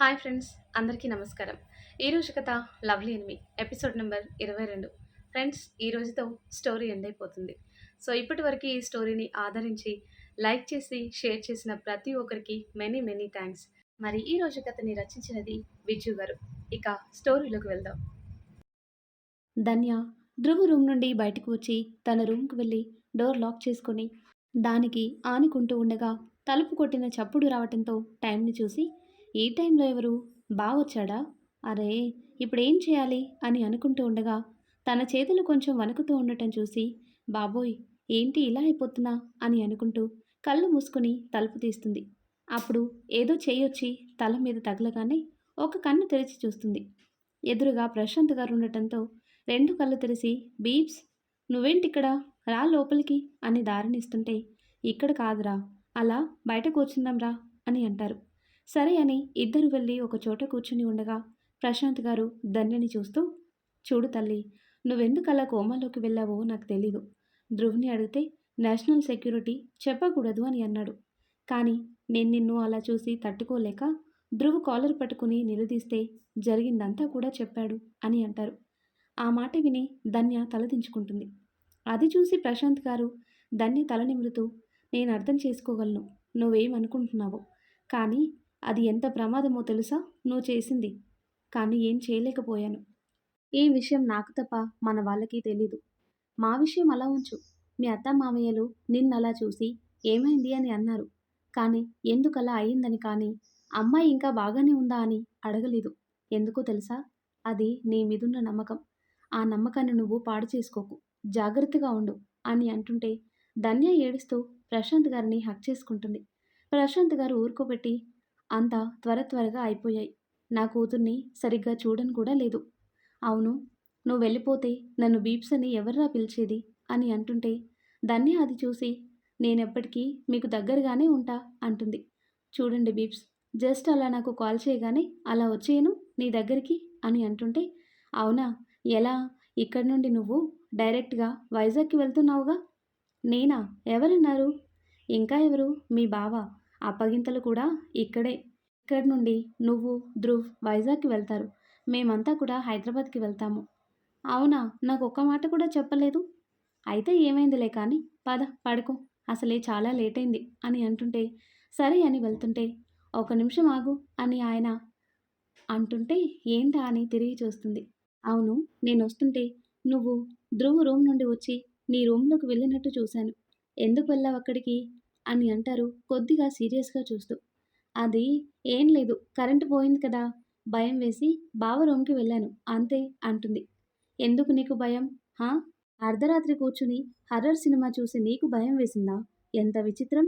Hi friends అందరికీ నమస్కారం. ఈరోజు కథ లవ్లీ ఎనిమి ఎపిసోడ్ నెంబర్ ఇరవై రెండు. ఫ్రెండ్స్ ఈ రోజుతో స్టోరీ ఎండ్ అయిపోతుంది. సో ఇప్పటి వరకు ఈ స్టోరీని ఆదరించి లైక్ చేసి షేర్ చేసిన ప్రతి ఒక్కరికి మెనీ మెనీ థ్యాంక్స్. మరి ఈ రోజు కథని రచించినది విజు గారు. ఇక స్టోరీలోకి వెళ్దాం. ధన్య ధ్రువ రూమ్ నుండి బయటకు వచ్చి తన రూమ్కి వెళ్ళి డోర్ లాక్ చేసుకొని దానికి ఆనుకుంటూ ఉండగా తలుపు కొట్టిన చప్పుడు రావటంతో టైంని చూసి ఈ టైంలో ఎవరు? బావొచ్చాడా? అరే ఇప్పుడేం చేయాలి? అని అనుకుంటూ ఉండగా తన చేతులు కొంచెం వణుకుతూ ఉండటం చూసి బాబోయ్ ఏంటి ఇలా అయిపోతున్నా? అని అనుకుంటూ కళ్ళు మూసుకుని తలుపు తీస్తుంది. అప్పుడు ఏదో చేయొచ్చి తల మీద తగలగానే ఒక కన్ను తెరిచి చూస్తుంది. ఎదురుగా ప్రశాంత్ గారు ఉండటంతో రెండు కళ్ళు తెరిచి బీప్స్ నువ్వేంటిక్కడ? రా లోపలికి అని దారినిస్తుంటే ఇక్కడ కాదురా. అలా బయట కూర్చుందాం రా అని అంటారు. సరే అని ఇద్దరు వెళ్ళి ఒక చోట కూర్చుని ఉండగా ప్రశాంత్ గారు ధన్యని చూస్తూ చూడు తల్లి నువ్వెందుకు అలా కోమాలోకి వెళ్ళావో నాకు తెలీదు. ధ్రువ్ని అడిగితే నేషనల్ సెక్యూరిటీ చెప్పకూడదు అని అన్నాడు. కానీ నేను నిన్ను అలా చూసి తట్టుకోలేక ధ్రువ్ కాలర్ పట్టుకుని నిలదీస్తే జరిగిందంతా కూడా చెప్పాడు అని అంటారు. ఆ మాట విని ధన్య తలదించుకుంటుంది అది చూసి ప్రశాంత్ గారు ధన్య తల నిమురుతూ నేను అర్థం చేసుకోగలను. నువ్వేమనుకుంటున్నావో. కానీ అది ఎంత ప్రమాదమో తెలుసా? నువ్వు చేసింది. కానీ ఏం చేయలేకపోయాను. ఈ విషయం నాకు తప్ప మన వాళ్ళకి తెలీదు. మా విషయం అలా ఉంచు. మీ అత్త మామయ్యలు నిన్నలా చూసి ఏమైంది అని అన్నారు. కానీ ఎందుకలా అయిందని కానీ అమ్మాయి ఇంకా బాగానే ఉందా అని అడగలేదు. ఎందుకో తెలుసా? అది నీ మీదున్న నమ్మకం. ఆ నమ్మకాన్ని నువ్వు పాడు చేసుకోకు. జాగ్రత్తగా ఉండు అని అంటుంటే ధన్య ఏడుస్తూ ప్రశాంత్ గారిని హక్ చేసుకుంటుంది. ప్రశాంత్ గారు ఊరుకోబెట్టి అంత త్వర త్వరగా అయిపోయాయి. నా కూతుర్ని సరిగ్గా చూడని కూడా లేదు. అవును నువ్వు వెళ్ళిపోతే నన్ను బీప్స్ అని ఎవర్రా పిలిచేది? అని అంటుంటే దాన్ని అది చూసి నేనెప్పటికీ మీకు దగ్గరగానే ఉంటా అంటుంది. చూడండి బీప్స్ జస్ట్ అలా నాకు కాల్ చేయగానే అలా వచ్చేయను నీ దగ్గరికి? అని అంటుంటే అవునా ఎలా? ఇక్కడి నుండి నువ్వు డైరెక్ట్గా వైజాగ్కి వెళ్తున్నావుగా? నేనా? ఎవరన్నారు? ఇంకా ఎవరు? మీ బావ? అప్పగింతలు కూడా ఇక్కడే. ఇక్కడి నుండి నువ్వు ధ్రువ్ వైజాగ్కి వెళ్తారు. మేమంతా కూడా హైదరాబాద్కి వెళ్తాము. అవునా? నాకు ఒక్క మాట కూడా చెప్పలేదు. అయితే ఏమైందిలే కానీ పద పడుకో. అసలే చాలా లేట్ అయింది అని అంటుంటే సరే అని వెళ్తుంటే ఒక నిమిషం ఆగు అని ఆయన అంటుంటే ఏంటా అని తిరిగి చూస్తుంది. అవును నేను వస్తుంటే నువ్వు ధ్రువ్ రూమ్ నుండి వచ్చి నీ రూమ్లోకి వెళ్ళినట్టు చూశాను. ఎందుకు వెళ్ళావు అక్కడికి? అని అంటారు. కొద్దిగా సీరియస్గా చూస్తూ. అది ఏం లేదు. కరెంటు పోయింది కదా. భయం వేసి బావ రూమ్కి వెళ్ళాను. అంతే అంటుంది. ఎందుకు నీకు భయం? హా? అర్ధరాత్రి కూర్చుని హర్రర్ సినిమా చూసి నీకు భయం వేసిందా? ఎంత విచిత్రం.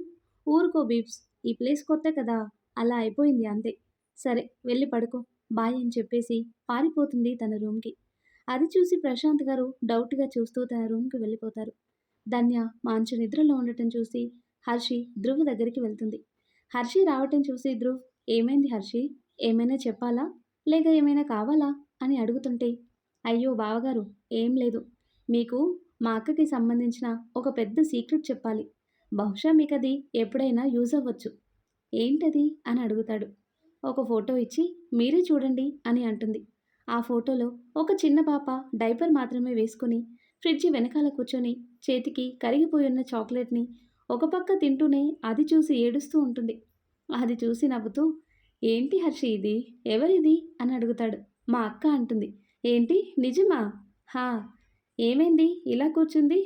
ఊరుకో బీప్స్. ఈ ప్లేస్ కొత్త కదా. అలా అయిపోయింది అంతే. సరే వెళ్ళి పడుకో. బాయ్ అని చెప్పేసి పారిపోతుంది తన రూమ్కి. అది చూసి ప్రశాంత్ గారు డౌట్గా చూస్తూ తన రూమ్కి వెళ్ళిపోతారు. ధన్య మంచు నిద్రలో ఉండటం చూసి హర్షి ధ్రువ్ దగ్గరికి వెళ్తుంది. హర్షి రావటం చూసి ధ్రువ్ ఏమైంది హర్షి? ఏమైనా చెప్పాలా? లేక ఏమైనా కావాలా? అని అడుగుతుంటే అయ్యో బావగారు ఏం లేదు. మీకు మా అక్కకి సంబంధించిన ఒక పెద్ద సీక్రెట్ చెప్పాలి. బహుశా మీకు అది ఎప్పుడైనా యూజ్ అవ్వచ్చు. ఏంటది? అని అడుగుతాడు. ఒక ఫోటో ఇచ్చి మీరే చూడండి అని అంటుంది. ఆ ఫోటోలో ఒక చిన్న పాప డైపర్ మాత్రమే వేసుకుని ఫ్రిడ్జ్ వెనకాల కూర్చొని చేతికి కరిగిపోయి ఉన్న చాక్లెట్ని ఒక పక్క తింటూనే అది చూసి ఏడుస్తూ ఉంటుంది. అది చూసి నవ్వుతూ ఏంటి హర్షి ఇది? ఎవరిది? అని అడుగుతాడు. మా అక్క అంటుంది. ఏంటి? నిజమా? హా ఏమైంది? ఇలా కూర్చుంది?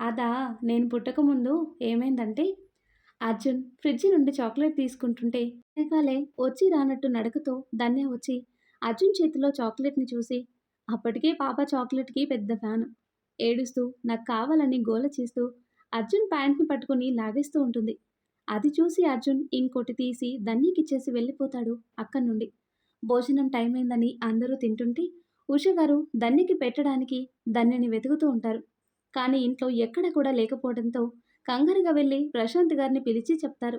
అదా నేను పుట్టకముందు ఏమైందంటే అర్జున్ ఫ్రిడ్జ్ నుండి చాక్లెట్ తీసుకుంటుంటే వెనకాలే వచ్చి రానట్టు నడకతో ధన్య వచ్చి అర్జున్ చేతిలో చాక్లెట్ని చూసి అప్పటికే పాప చాక్లెట్కి పెద్ద ఫ్యాన్. ఏడుస్తూ నాకు కావాలని గోల చేస్తూ అర్జున్ ప్యాంట్ని పట్టుకుని లాగేస్తూ ఉంటుంది. అది చూసి అర్జున్ ఇంకోటి తీసి దన్నీకిచ్చేసి వెళ్ళిపోతాడు అక్కడి నుండి. భోజనం టైం అయిందని అందరూ తింటుంటే ఉష గారు దన్నికి పెట్టడానికి దన్నిని వెతుకుతూ ఉంటారు. కానీ ఇంట్లో ఎక్కడ కూడా లేకపోవడంతో కంగారుగా వెళ్ళి ప్రశాంత్ గారిని పిలిచి చెప్తారు.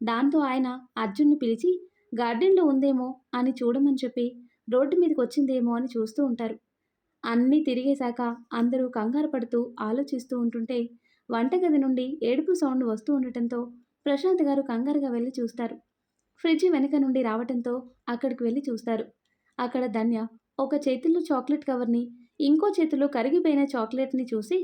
దాంతో ఆయన అర్జున్ని పిలిచి గార్డెన్లో ఉందేమో అని చూడమని చెప్పి రోడ్డు మీదకి వచ్చిందేమో అని చూస్తూ ఉంటారు. అన్నీ తిరిగేశాక అందరూ కంగారు పడుతూ ఆలోచిస్తూ ఉంటుంటే వంటగది నుండి ఏడుపు సౌండ్ వస్తూ ఉండటంతో ప్రశాంత్ గారు కంగారుగా వెళ్ళి చూస్తారు. ఫ్రిడ్జ్ వెనుక నుండి రావటంతో అక్కడికి వెళ్ళి చూస్తారు. అక్కడ ధన్య ఒక చేతిలో చాక్లెట్ కవర్ని ఇంకో చేతిలో కరిగిపోయిన చాక్లెట్ని చూసి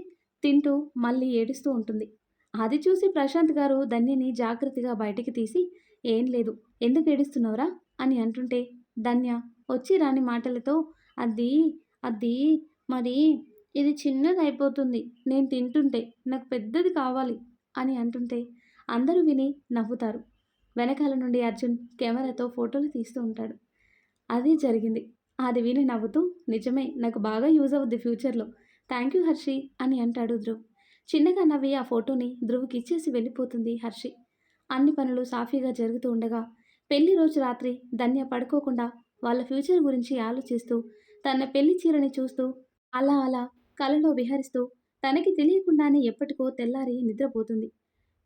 తింటూ మళ్ళీ ఏడుస్తూ ఉంటుంది. అది చూసి ప్రశాంత్ గారు ధన్యని జాగ్రత్తగా బయటికి తీసి ఏం లేదు ఎందుకు ఏడుస్తున్నావురా? అని అంటుంటే ధన్య వచ్చి రాని మాటలతో అది అది మరి ఇది చిన్నది అయిపోతుంది నేను తింటుంటే నాకు పెద్దది కావాలి అని అంటుంటే అందరూ విని నవ్వుతారు. వెనకాల నుండి అర్జున్ కెమెరాతో ఫోటోలు తీస్తూ ఉంటాడు. అది జరిగింది. అది విని నవ్వుతూ నిజమే నాకు బాగా యూజ్ అవుద్ది ఫ్యూచర్లో. థ్యాంక్ యూ హర్షి అని అంటాడు ధ్రువ్. చిన్నగా నవ్వి ఆ ఫోటోని ధ్రువ్కి ఇచ్చేసి వెళ్ళిపోతుంది హర్షి. అన్ని పనులు సాఫీగా జరుగుతూ ఉండగా పెళ్ళి రోజు రాత్రి ధన్య పడుకోకుండా వాళ్ళ ఫ్యూచర్ గురించి ఆలోచిస్తూ తన పెళ్ళి చీరని చూస్తూ అలా అలా కలలో విహరిస్తూ తనకి తెలియకుండానే ఎప్పటికో తెల్లారి నిద్రపోతుంది.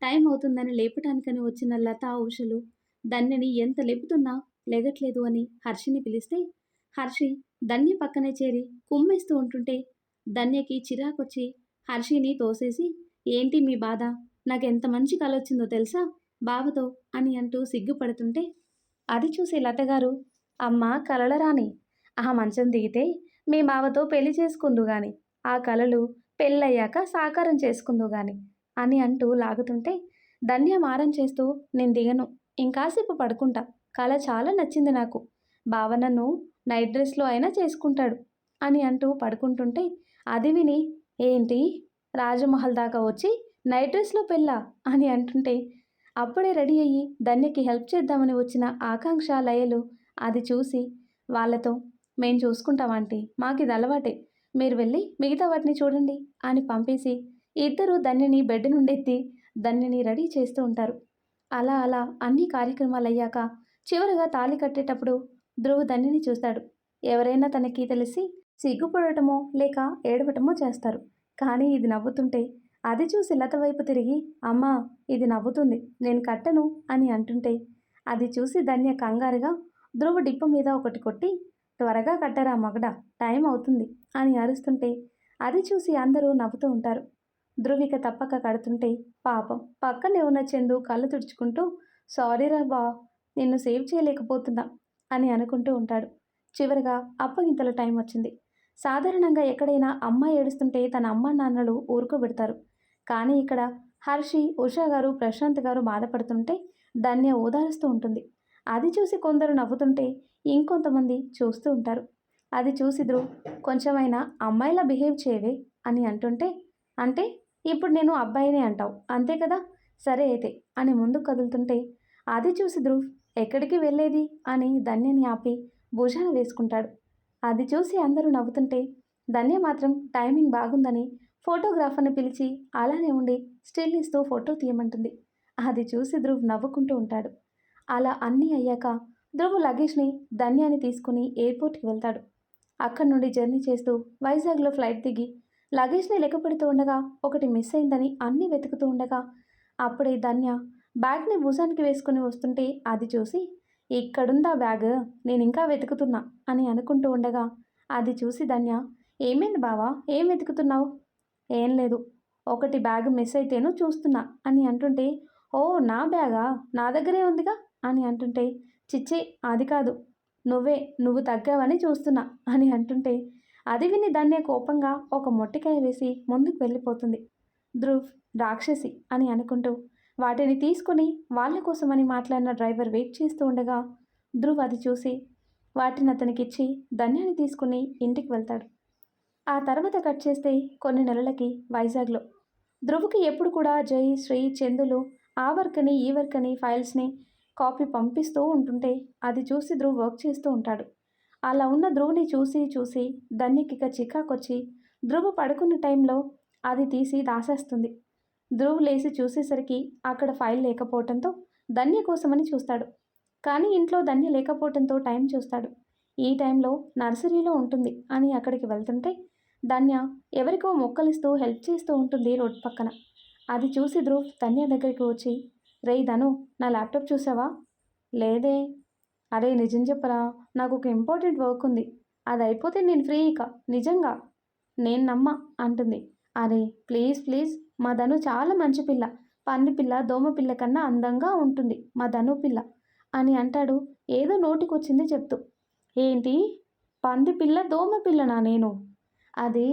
టైం అవుతుందని లేపటానికని వచ్చిన లత ఔషలు ధన్యని ఎంత లేపుతున్నా లెగట్లేదు అని హర్షిని పిలిస్తే హర్షి ధన్య పక్కనే చేరి కుమ్మేస్తూ ఉంటుంటే ధన్యకి చిరాకొచ్చి హర్షిని తోసేసి ఏంటి మీ బాధ? నాకు ఎంత మంచి కలొచ్చిందో తెలుసా? బావతో అని అంటూ సిగ్గుపడుతుంటే అది చూసి లతగారు అమ్మ కలలరాని ఆ మంచం దిగితే మీ బావతో పెళ్ళి చేసుకుందు గాని ఆ కలలు పెళ్ళయ్యాక సాకారం చేసుకుందు గాని అని అంటూ లాగుతుంటే ధన్య మారం చేస్తూ నేను దిగను. ఇంకాసేపు పడుకుంటా. కళ చాలా నచ్చింది నాకు. భావనను నైట్ డ్రెస్లో అయినా చేసుకుంటాడు అని అంటూ పడుకుంటుంటే అది విని ఏంటి? రాజమహల్ దాకా వచ్చి నైట్ డ్రెస్లో పెళ్ళా? అని అంటుంటే అప్పుడే రెడీ అయ్యి ధన్యకి హెల్ప్ చేద్దామని వచ్చిన ఆకాంక్ష లయలు అది చూసి వాళ్ళతో మేం చూసుకుంటాం ఆంటీ. మాకు ఇది అలవాటే. మీరు వెళ్ళి మిగతా వాటిని చూడండి అని పంపేసి ఇద్దరు ధన్యని బెడ్ నుండెత్తి దన్నిని ధన్యని రెడీ చేస్తూ ఉంటారు. అలా అలా అన్ని కార్యక్రమాలు అయ్యాక చివరగా తాళి కట్టేటప్పుడు ధ్రువ ధన్యని చూస్తాడు. ఎవరైనా తనకి తెలిసి సిగ్గుపడటమో లేక ఏడవటమో చేస్తారు. కానీ ఇది నవ్వుతుంటే అది చూసి లత వైపు తిరిగి అమ్మా ఇది నవ్వుతుంది. నేను కట్టను అని అంటుంటే అది చూసి ధన్య కంగారుగా ధ్రువ డిప్ప మీద ఒకటి కొట్టి త్వరగా కట్టరా మగడ టైం అవుతుంది అని అరుస్తుంటే అది చూసి అందరూ నవ్వుతూ ఉంటారు. ధృవిక తప్పక కడుతుంటే పాపం పక్కనే ఉన్న చందు కళ్ళు తుడుచుకుంటూ సారీరా బా నిన్ను సేవ్ చేయలేకపోతున్నా అని అనుకుంటూ ఉంటాడు. చివరిగా అప్పగింతల టైం వచ్చింది. సాధారణంగా ఎక్కడైనా అమ్మాయి ఏడుస్తుంటే తన అమ్మ నాన్నలు ఊరుకోబెడతారు కానీ ఇక్కడ హర్షి ఉషా గారు ప్రశాంత్ గారు బాధపడుతుంటే ధన్య ఓదారుస్తూ ఉంటుంది. అది చూసి కొందరు నవ్వుతుంటే ఇంకొంతమంది చూస్తూ ఉంటారు. అది చూసి ధ్రువ్ కొంచెమైనా అమ్మాయిలా బిహేవ్ చేయవే అని అంటుంటే అంటే ఇప్పుడు నేను అబ్బాయినే అంటావు అంతే కదా? సరే అయితే అని ముందుకు కదులుతుంటే అది చూసి ధ్రువ్ ఎక్కడికి వెళ్ళేది? అని ధన్యని ఆపి భుజాన వేసుకుంటాడు. అది చూసి అందరూ నవ్వుతుంటే ధన్య మాత్రం టైమింగ్ బాగుందని ఫోటోగ్రాఫర్ని పిలిచి అలానే ఉండి స్టిల్ ఇస్తూ ఫోటో తీయమంటుంది. అది చూసి ధ్రువ్ నవ్వుకుంటూ ఉంటాడు. అలా అన్నీ అయ్యాక ధ్రువ్ లగేజ్ని ధన్యాన్ని తీసుకుని ఎయిర్పోర్ట్కి వెళ్తాడు. అక్కడి నుండి జర్నీ చేస్తూ వైజాగ్లో ఫ్లైట్ దిగి లగేజ్ని లెక్కపెడుతూ ఉండగా ఒకటి మిస్ అయిందని అన్నీ వెతుకుతూ ఉండగా అప్పుడే ధన్య బ్యాగ్ని భుజానికి వేసుకుని వస్తుంటే అది చూసి ఇక్కడుందా బ్యాగ్? నేను ఇంకా వెతుకుతున్నా అని అనుకుంటూ ఉండగా అది చూసి ధన్య ఏమైంది బావా? ఏం వెతుకుతున్నావు? ఏం లేదు. ఒకటి బ్యాగ్ మిస్ అయితేను చూస్తున్నా అని అంటుంటే ఓ నా బ్యాగా? నా దగ్గరే ఉందిగా? అని అంటుంటే చిచ్చి అది కాదు. నువ్వే నువ్వు తగ్గావని చూస్తున్నా అని అంటుంటే అది విని ధన్య కోపంగా ఒక మొట్టికాయ వేసి ముందుకు వెళ్ళిపోతుంది. ధ్రువ్ రాక్షసి అని అనుకుంటూ వాటిని తీసుకుని వాళ్ళ కోసమని మాట్లాడిన డ్రైవర్ వెయిట్ చేస్తూ ఉండగా ధ్రువ్ అది చూసి వాటిని అతనికిచ్చి ధన్యాన్ని తీసుకుని ఇంటికి వెళ్తాడు. ఆ తర్వాత కట్ చేస్తే కొన్ని నెలలకి వైజాగ్లో. ధ్రువ్కి ఎప్పుడు కూడా జై శ్రీ చందులు ఆ వర్క్ అని ఈ వర్క్ అని ఫైల్స్ని కాపీ పంపిస్తూ ఉంటుంటే అది చూసి ధ్రువ్ వర్క్ చేస్తూ ఉంటాడు. అలా ఉన్న ధ్రువుని చూసి చూసి ధన్యకిక చికాకొచ్చి ధ్రువ పడుకున్న టైంలో అది తీసి దాసేస్తుంది. ధ్రువ్ లేచి చూసేసరికి అక్కడ ఫైల్ లేకపోవడంతో ధన్య కోసమని చూస్తాడు. కానీ ఇంట్లో ధన్య లేకపోవడంతో టైం చూస్తాడు. ఈ టైంలో నర్సరీలో ఉంటుంది అని అక్కడికి వెళ్తుంటే ధన్య ఎవరికో మొక్కలిస్తూ హెల్ప్ చేస్తూ ఉంటుంది రోడ్ పక్కన. అది చూసి ధ్రువ్ ధన్య దగ్గరికి వచ్చి రే ధను నా ల్యాప్టాప్ చూసావా? లేదే. అరే నిజం చెప్పరా నాకు ఒక ఇంపార్టెంట్ వర్క్ ఉంది. అది అయిపోతే నేను ఫ్రీ ఇక నిజంగా. నేను నమ్మ అంటుంది. అరే ప్లీజ్ ప్లీజ్ మా ధను చాలా మంచి పిల్ల. పంది పిల్ల దోమ పిల్ల కన్నా అందంగా ఉంటుంది మా ధను పిల్ల. అని అంటాడు ఏదో నోటికొచ్చింది చెప్తూ. ఏంటి? పంది పిల్ల దోమ పిల్లనా నేను? అది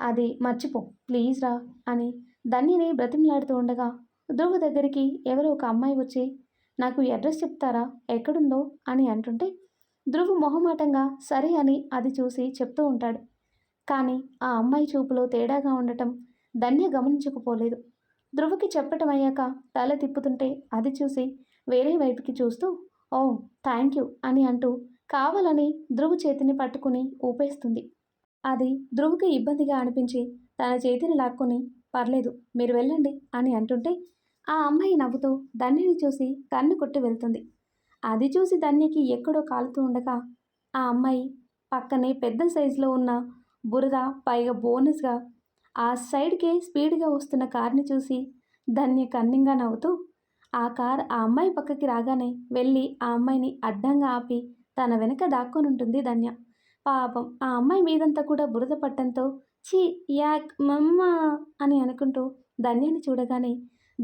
అది మర్చిపో ప్లీజ్ రా అని. ధన్యని బ్రతిమలాడుతూ ఉండగా ధ్రువ దగ్గరికి ఎవరో ఒక అమ్మాయి వచ్చి నాకు అడ్రస్ చెప్తారా? ఎక్కడుందో? అని అంటుంటే ధ్రువ మొహమాటంగా సరే అని అది చూసి చెప్తూ ఉంటాడు. కానీ ఆ అమ్మాయి చూపులో తేడాగా ఉండటం ధన్య గమనించకపోలేదు. ధ్రువకి చెప్పటం అయ్యాక తల తిప్పుతుంటే అది చూసి వేరే వైపుకి చూస్తూ ఓ థ్యాంక్ యూ అని అంటూ కావాలని ధ్రువ చేతిని పట్టుకుని ఊపేస్తుంది. అది ధ్రువకి ఇబ్బందిగా అనిపించి తన చేతిని లాక్కొని పర్లేదు మీరు వెళ్ళండి అని అంటుంటే ఆ అమ్మాయి నవ్వుతూ ధన్యని చూసి కన్ను కొట్టి వెళ్తుంది. అది చూసి ధన్యకి ఎక్కడో కాలుతూ ఉండగా ఆ అమ్మాయి పక్కనే పెద్ద సైజులో ఉన్న బురద పైగా బోనస్గా ఆ సైడ్కే స్పీడ్గా వస్తున్న కార్ని చూసి ధన్య కన్నింగా నవ్వుతూ ఆ కార్ ఆ అమ్మాయి పక్కకి రాగానే వెళ్ళి ఆ అమ్మాయిని అడ్డంగా ఆపి తన వెనక దాక్కొని ఉంటుంది ధన్య. పాపం ఆ అమ్మాయి మీదంతా కూడా బురద పట్టంతో ఛీ యాక్ మమ్మ అని అనుకుంటూ ధన్యని చూడగానే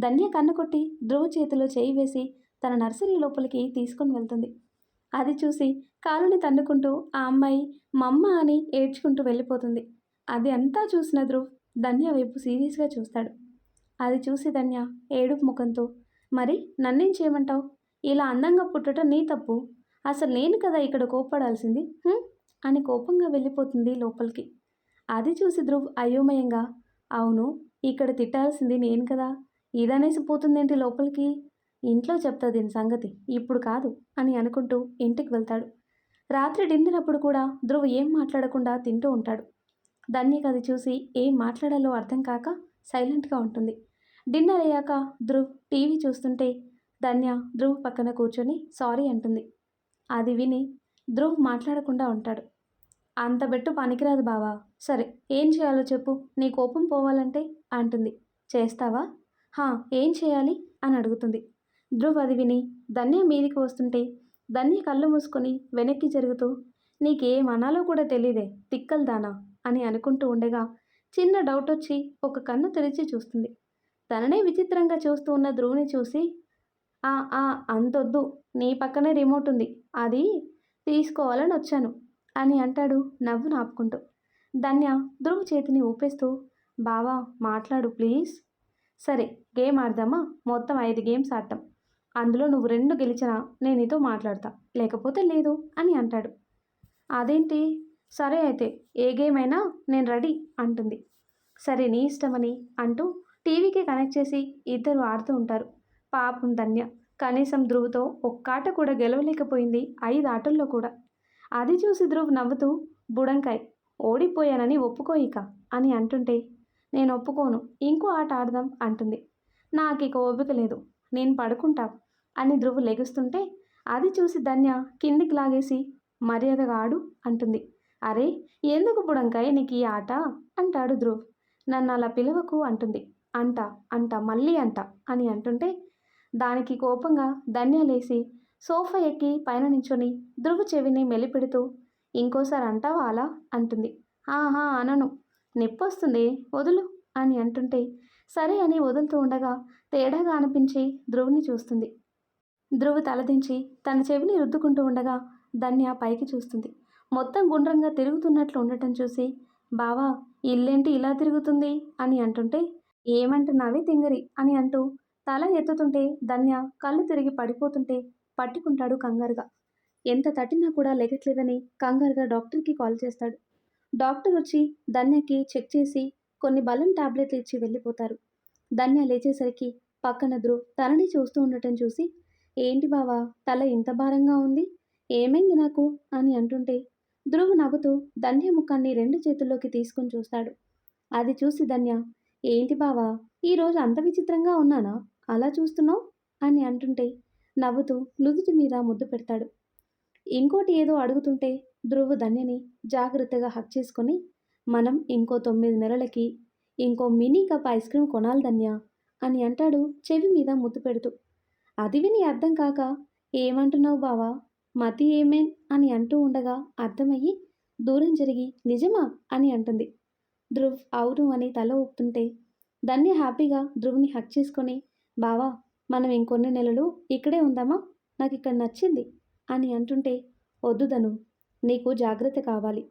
ధన్య కన్నుకొట్టి ధ్రువ చేతిలో చేయి వేసి తన నర్సరీ లోపలికి తీసుకొని వెళ్తుంది. అది చూసి కాలుని తన్నుకుంటూ ఆ అమ్మాయి మమ్మ అని ఏడ్చుకుంటూ వెళ్ళిపోతుంది. అది అంతా చూసిన ధ్రువ్ ధన్య వైపు సీరియస్గా చూస్తాడు. అది చూసి ధన్య ఏడుపు ముఖంతో మరి నన్నేం చేయమంటావు? ఇలా అందంగా పుట్టడం నీ తప్పు. అసలు నేను కదా ఇక్కడ కోప్పడాల్సింది అని కోపంగా వెళ్ళిపోతుంది లోపలికి. అది చూసి ధ్రువ్ అయోమయంగా అవును ఇక్కడ తిట్టాల్సింది నేను కదా. ఇదనేసి పోతుందేంటి లోపలికి? ఇంట్లో చెప్తా దీని సంగతి. ఇప్పుడు కాదు అని అనుకుంటూ ఇంటికి వెళ్తాడు. రాత్రి డిన్నర్ కూడా ధ్రువ్ ఏం మాట్లాడకుండా తింటూ ఉంటాడు. ధన్యకి అది చూసి ఏం మాట్లాడాలో అర్థం కాక సైలెంట్గా ఉంటుంది. డిన్నర్ అయ్యాక ధ్రువ్ టీవీ చూస్తుంటే ధన్య ధ్రువ్ పక్కన కూర్చొని సారీ అంటుంది. అది విని ధ్రువ్ మాట్లాడకుండా ఉంటాడు. అంత బెట్టు పనికిరాదు బావా. సరే ఏం చేయాలో చెప్పు. నీ కోపం పోవాలంటే అంటుంది. చేస్తావా? హా ఏం చేయాలి? అని అడుగుతుంది. ధ్రువ్ అది విని ధన్య మీదికి వస్తుంటే ధన్య కళ్ళు మూసుకొని వెనక్కి జరుగుతూ నీకేం అనాలో కూడా తెలియదే తిక్కల్దానా? అని అనుకుంటూ ఉండగా చిన్న డౌట్ వచ్చి ఒక కన్ను తెరిచి చూస్తుంది. తననే విచిత్రంగా చూస్తూ ఉన్న ధ్రువుని చూసి ఆ ఆ అంతొద్దు నీ పక్కనే రిమోట్ ఉంది అది తీసుకోవాలని వచ్చాను అని అంటాడు నవ్వు నాపుకుంటూ ధన్య ధ్రువ్ చేతిని ఊపేస్తూ బావా మాట్లాడు ప్లీజ్. సరే గేమ్ ఆడదామా? మొత్తం ఐదు గేమ్స్ ఆడతాం. అందులో నువ్వు రెండు గెలిచినా నేను నీతో మాట్లాడతా. లేకపోతే లేదు అని అంటాడు. అదేంటి? సరే అయితే ఏ గేమ్ అయినా నేను రెడీ అంటుంది. సరే నీ ఇష్టమని అంటూ టీవీకి కనెక్ట్ చేసి ఇద్దరు ఆడుతూ ఉంటారు. పాపం ధన్య కనీసం ధ్రువ్తో ఒక్కాట కూడా గెలవలేకపోయింది ఐదు ఆటల్లో కూడా. అది చూసి ధ్రువ్ నవ్వుతూ బుడంకాయ్ ఓడిపోయానని ఒప్పుకోయిక అని అంటుంటే నేను ఒప్పుకోను. ఇంకో ఆట ఆడదాం అంటుంది. నాకు ఇక ఓపిక లేదు. నేను పడుకుంటా అని ధ్రువ్ లెగుస్తుంటే అది చూసి ధన్య కిందికి లాగేసి మర్యాదగా ఆడు అంటుంది. అరే ఎందుకు బుడంకాయ నీకు ఈ ఆట? అంటాడు ధ్రువ్. నన్ను అలా పిలవకు అంటుంది. అంట అంట మళ్ళీ అంట అని అంటుంటే దానికి కోపంగా ధన్య లేసి సోఫా ఎక్కి పైన నించొని ధ్రువ చెవిని మెలిపెడుతూ ఇంకోసారి అంటావా అలా? అంటుంది. ఆహా అనను. నొప్పొస్తుంది వదులు అని అంటుంటే సరే అని వదులుతూ ఉండగా తేడాగా అనిపించి ధ్రువుని చూస్తుంది. ధ్రువు తలదించి తన చెవిని రుద్దుకుంటూ ఉండగా ధన్య పైకి చూస్తుంది. మొత్తం గుండ్రంగా తిరుగుతున్నట్లు ఉండటం చూసి బావా ఇల్లేంటి ఇలా తిరుగుతుంది? అని అంటుంటే ఏమంటున్నావే తింగరి? అని అంటూ తల ఎత్తుతుంటే ధన్య కళ్ళు తిరిగి పడిపోతుంటే పట్టుకుంటాడు కంగారుగా. ఎంత తట్టినా కూడా లెగట్లేదని కంగారుగా డాక్టర్కి కాల్ చేస్తాడు. డాక్టర్ వచ్చి ధన్యకి చెక్ చేసి కొన్ని బలం టాబ్లెట్లు ఇచ్చి వెళ్ళిపోతారు. ధన్య లేచేసరికి పక్కన ధ్రువ్ తనని చూస్తూ ఉండటం చూసి ఏంటి బావా తల ఇంత భారంగా ఉంది? ఏమైంది నాకు? అని అంటుంటే ధ్రువ్ నవ్వుతూ ధన్య ముఖాన్ని రెండు చేతుల్లోకి తీసుకొని చూస్తాడు. అది చూసి ధన్య ఏంటి బావా ఈరోజు అంత విచిత్రంగా ఉన్నానా? అలా చూస్తున్నావు? అని అంటుంటే నవ్వుతూ నుదుటి మీద ముద్దు పెడతాడు. ఇంకోటి ఏదో అడుగుతుంటే ధ్రువ్ ధన్యని జాగ్రత్తగా హక్ చేసుకొని మనం ఇంకో తొమ్మిది నెలలకి ఇంకో మినీ కప్ ఐస్ క్రీమ్ కొనాలి ధన్య అని అంటాడు చెవి మీద ముద్దు పెడుతూ. అది విని అర్థం కాక ఏమంటున్నావు బావా? మతి ఏమేన్ అని అంటూ ఉండగా అర్థమయ్యి దూరం జరిగి నిజమా? అని అంటుంది. ధ్రువ్ అవును అని తల ఊపుతుంటే ధన్య హ్యాపీగా ధ్రువ్ని హక్ చేసుకొని బావా మనం ఇంకొన్ని నెలలు ఇక్కడే ఉందామా? నాకు ఇక్కడ నచ్చింది అని అంటుంటే వద్దు ధను నీకు జాగ్రత్త కావాలి.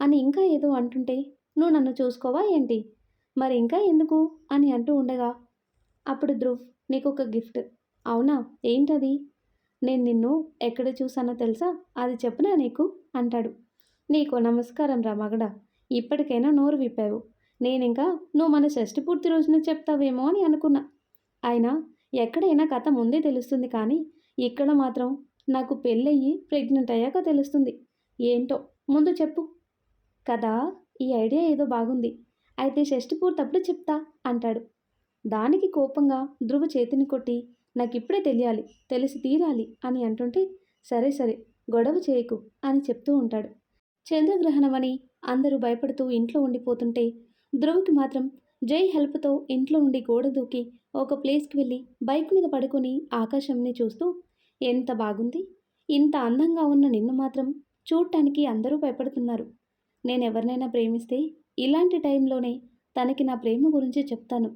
అని ఇంకా ఏదో అంటుంటే నువ్వు నన్ను చూసుకోవా ఏంటి? మరి ఇంకా ఎందుకు? అని అంటూ ఉండగా అప్పుడు ధ్రువ్ నీకు ఒక గిఫ్ట్. అవునా? ఏంటది? నేను నిన్ను ఎక్కడ చూసానో తెలుసా? అది చెప్పనా నీకు? అంటాడు. నీకు నమస్కారం రా మగడ ఇప్పటికైనా నోరు విప్పావు. నేనింకా నువ్వు మన షష్టి పూర్తి రోజున చెప్తావేమో అని అనుకున్నా. అయినా ఎక్కడైనా కథ ముందే తెలుస్తుంది కానీ ఇక్కడ మాత్రం నాకు పెళ్ళయ్యి ప్రెగ్నెంట్ అయ్యాక తెలుస్తుంది. ఏంటో ముందు చెప్పు. కదా ఈ ఐడియా ఏదో బాగుంది. అయితే షష్టి పూర్తప్పుడు చెప్తా అంటాడు. దానికి కోపంగా ధ్రువ చేతిని కొట్టి నాకు ఇప్పుడే తెలియాలి తెలిసి తీరాలి అని అంటుంటే సరే సరే గొడవ చేయకు అని చెప్తూ ఉంటాడు. చంద్రగ్రహణమని అందరూ భయపడుతూ ఇంట్లో ఉండిపోతుంటే ధృవకి మాత్రం జై హెల్ప్తో ఇంట్లో నుండి గోడ దూకి ఒక ప్లేస్కి వెళ్ళి బైక్ మీద పడుకొని ఆకాశంని చూస్తూ ఎంత బాగుంది ఇంత అందంగా ఉన్న నిన్ను మాత్రం చూడటానికి అందరూ భయపడుతున్నారు. నేను ఎవరినైనా ప్రేమిస్తే ఇలాంటి టైంలోనే తనకి నా ప్రేమ గురించి చెప్తాను.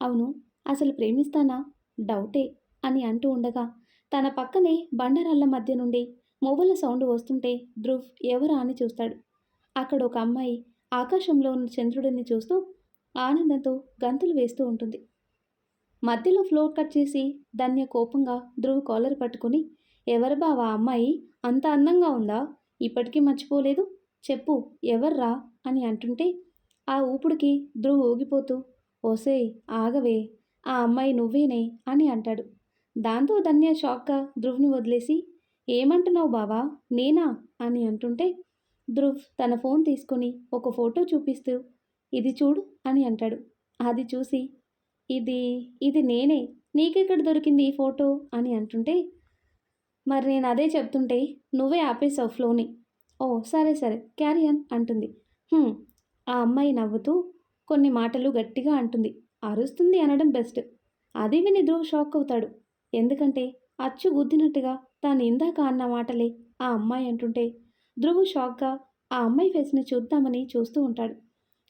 అవును అసలు ప్రేమిస్తానా? డౌటే అని అంటూ ఉండగా తన పక్కనే బండరాళ్ళ మధ్య నుండి మొబైల్ సౌండ్ వస్తుంటే ధ్రువ్ ఎవరా అని చూస్తాడు. అక్కడ ఒక అమ్మాయి ఆకాశంలో ఉన్న చంద్రుడిని చూస్తూ ఆనందంతో గంతులు వేస్తూ ఉంటుంది. మధ్యలో ఫ్లోర్ కట్ చేసి ధన్య కోపంగా ధ్రువ్ కాలర్ పట్టుకుని ఎవరు బావా అమ్మాయి? అంత అందంగా ఉందా? ఇప్పటికీ మర్చిపోలేదు. చెప్పు ఎవర్రా? అని అంటుంటే ఆ ఊపుడికి ధ్రువ్ ఊగిపోతూ ఓసేయ్ ఆగవే ఆ అమ్మాయి నువ్వేనే అని అంటాడు. దాంతో ధన్య షాక్గా ధ్రువ్ని వదిలేసి ఏమంటున్నావు బావా? నేనా? అని అంటుంటే ధ్రువ్ తన ఫోన్ తీసుకొని ఒక ఫోటో చూపిస్తూ ఇది చూడు అని అంటాడు. అది చూసి ఇది ఇది నేనే నీకెక్కడ దొరికింది ఈ ఫోటో? అని అంటుంటే మరి నేను అదే చెప్తుంటే నువ్వే ఆపేసావు ఫ్లోని. ఓ సరే సరే క్యారియన్ అంటుంది. ఆ అమ్మాయి నవ్వుతూ కొన్ని మాటలు గట్టిగా అంటుంది. అరుస్తుంది అనడం బెస్ట్. అది విని ధ్రువ్ షాక్ అవుతాడు. ఎందుకంటే అచ్చు గుద్దినట్టుగా తాను ఇందాక అన్న మాటలే ఆ అమ్మాయి అంటుంటే ధ్రువు షాక్గా ఆ అమ్మాయి ఫేస్ని చూద్దామని చూస్తూ ఉంటాడు.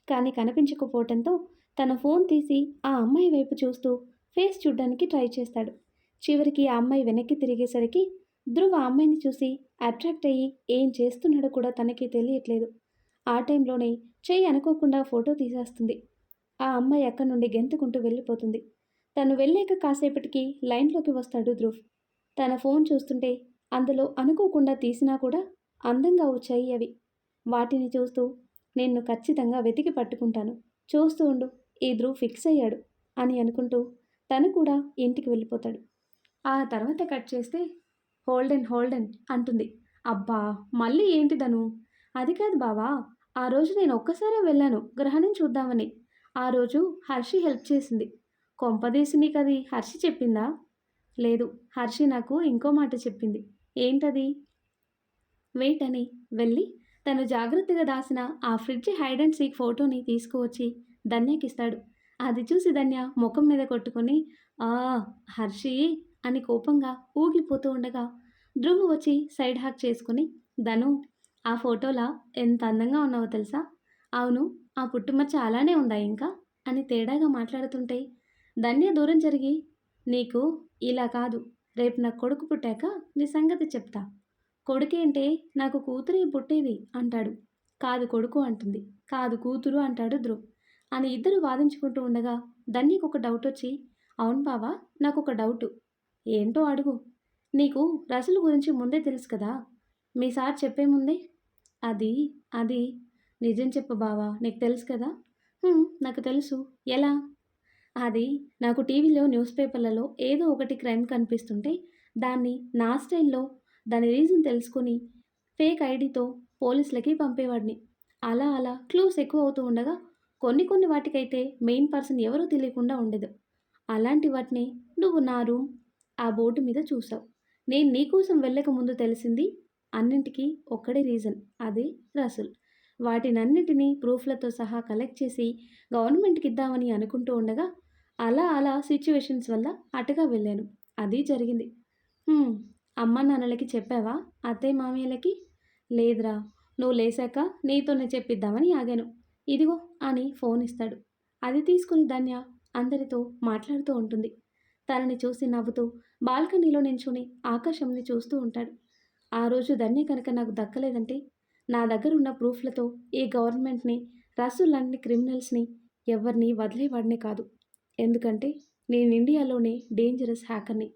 కానీ కనిపించకపోవటంతో తన ఫోన్ తీసి ఆ అమ్మాయి వైపు చూస్తూ ఫేస్ చూడ్డానికి ట్రై చేస్తాడు. చివరికి ఆ అమ్మాయి వెనక్కి తిరిగేసరికి ధృవ ఆ అమ్మాయిని చూసి అట్రాక్ట్ అయ్యి ఏం చేస్తున్నాడో కూడా తనకి తెలియట్లేదు. ఆ టైంలోనే చెయ్యి అనుకోకుండా ఫోటో తీసేస్తుంది. ఆ అమ్మాయి అక్కడి నుండి గెంతుకుంటూ వెళ్ళిపోతుంది. తను వెళ్ళాక కాసేపటికి లైన్లోకి వస్తాడు ధ్రువ్. తన ఫోన్ చూస్తుంటే అందులో అనుకోకుండా తీసినా కూడా అందంగా వచ్చాయి అవి. వాటిని చూస్తూ నిన్ను ఖచ్చితంగా వెతికి పట్టుకుంటాను. చూస్తూ ఉండు ఈ ధ్రువ్ ఫిక్స్ అయ్యాడు అని అనుకుంటూ తను కూడా ఇంటికి వెళ్ళిపోతాడు. ఆ తర్వాత కట్ చేస్తే హోల్డెన్ హోల్డెన్ అంటుంది. అబ్బా మళ్ళీ ఏంటి తను అది కాదు బావా ఆ రోజు నేను ఒక్కసారే వెళ్ళాను గ్రహణం చూద్దామని. ఆ రోజు హర్షి హెల్ప్ చేసింది. కొంపదీసి నీకు అది హర్షి చెప్పిందా? లేదు హర్షి నాకు ఇంకో మాట చెప్పింది. ఏంటది? వెయిట్ అని వెళ్ళి తను జాగ్రత్తగా దాసిన ఆ ఫ్రిడ్జ్ హైడ్ అండ్ సీక్ ఫోటోని తీసుకువచ్చి ధన్యకిస్తాడు. అది చూసి ధన్య ముఖం మీద కొట్టుకొని ఆ హర్షి అని కోపంగా ఊగిపోతూ ఉండగా ధ్రువ్ వచ్చి సైడ్ హాక్ చేసుకుని ధను ఆ ఫోటోలా ఎంత అందంగా ఉన్నావో తెలుసా? అవును ఆ పుట్టుమచ్చ అలానే ఉందా ఇంకా? అని తేడాగా మాట్లాడుతుంటే ధన్య దూరం జరిగి. నీకు ఇలా కాదు. రేపు నా కొడుకు పుట్టాక నీ సంగతి చెప్తా. కొడుకేంటే నాకు కూతురే పుట్టేది అంటాడు. కాదు కొడుకు అంటుంది. కాదు కూతురు అంటాడు ధ్రువ్. అని ఇద్దరు వాదించుకుంటూ ఉండగా ధన్యకు ఒక డౌట్ వచ్చి అవును బావా నాకు ఒక డౌటు. ఏంటో అడుగు. నీకు రసలు గురించి ముందే తెలుసు కదా. మీ సార్ చెప్పే ముందే. అది అది. నిజం చెప్పు బావా నీకు తెలుసు కదా. నాకు తెలుసు. ఎలా? అది నాకు టీవీలో న్యూస్ పేపర్లలో ఏదో ఒకటి క్రైమ్ కనిపిస్తుంటే దాన్ని నా స్టైల్లో దాని రీజన్ తెలుసుకొని ఫేక్ ఐడితో పోలీసులకి పంపేవాడిని. అలా అలా క్లూస్ ఎక్కువ అవుతూ ఉండగా కొన్ని కొన్ని వాటికైతే మెయిన్ పర్సన్ ఎవరో తెలియకుండా ఉండదు. అలాంటి వాటిని నువ్వు నా రూమ్ ఆ బోర్డు మీద చూసావు నేను నీకోసం వెళ్ళక ముందు తెలిసింది అన్నింటికీ ఒక్కడే రీజన్ అదే రసూల్. వాటినన్నిటినీ ప్రూఫ్లతో సహా కలెక్ట్ చేసి గవర్నమెంట్కి ఇద్దామని అనుకుంటూ ఉండగా అలా అలా సిచ్యువేషన్స్ వల్ల అటుగా వెళ్ళాను. అది జరిగింది. అమ్మ నాన్నలకి చెప్పావా? అత్తయ్య మామయ్యలకి? లేదురా నువ్వు లేసాక నీతోనే చెప్పిద్దామని ఆగాను. ఇదిగో అని ఫోన్ ఇస్తాడు. అది తీసుకుని ధన్య అందరితో మాట్లాడుతూ ఉంటుంది. తనని చూసి నవ్వుతూ బాల్కనీలో నించుని ఆకాశంని చూస్తూ ఉంటాడు. ఆ రోజు ధన్య కనుక నాకు దక్కలేదంటే నా దగ్గర ఉన్న ప్రూఫ్లతో ఈ గవర్నమెంట్ని రసూల్ క్రిమినల్స్ని ఎవరిని వదిలేవాడినే కాదు. ఎందుకంటే నేను ఇండియాలోనే డేంజరస్ హ్యాకర్ని.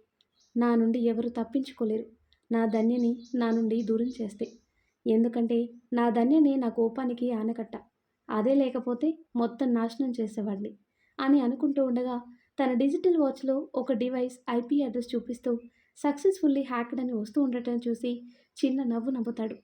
నా నుండి ఎవరు తప్పించుకోలేరు. నా ధన్యని నా నుండి దూరం చేస్తే. ఎందుకంటే నా ధన్యనే నా కోపానికి ఆనకట్ట. అదే లేకపోతే మొత్తం నాశనం చేసేవాడిని అని అనుకుంటూ ఉండగా తన డిజిటల్ వాచ్లో ఒక డివైస్ ఐపీ అడ్రస్ చూపిస్తూ సక్సెస్ఫుల్లీ హ్యాక్డ్ అని వస్తూ ఉండటం చూసి చిన్న నవ్వు నవ్వుతాడు.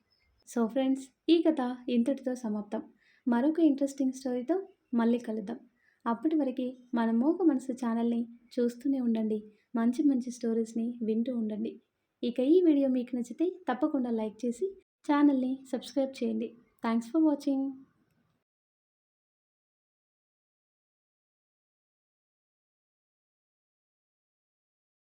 సో ఫ్రెండ్స్ ఈ కథ ఇంతటితో సమాప్తం. మరొక ఇంట్రెస్టింగ్ స్టోరీతో మళ్ళీ కలుద్దాం. అప్పటి వరకు మన మోగ మనసు ఛానల్ని చూస్తూనే ఉండండి. మంచి మంచి స్టోరీస్ని వింటూ ఉండండి. ఇక ఈ వీడియో మీకు నచ్చితే తప్పకుండా లైక్ చేసి ఛానల్ని సబ్స్క్రైబ్ చేయండి. Thanks for watching.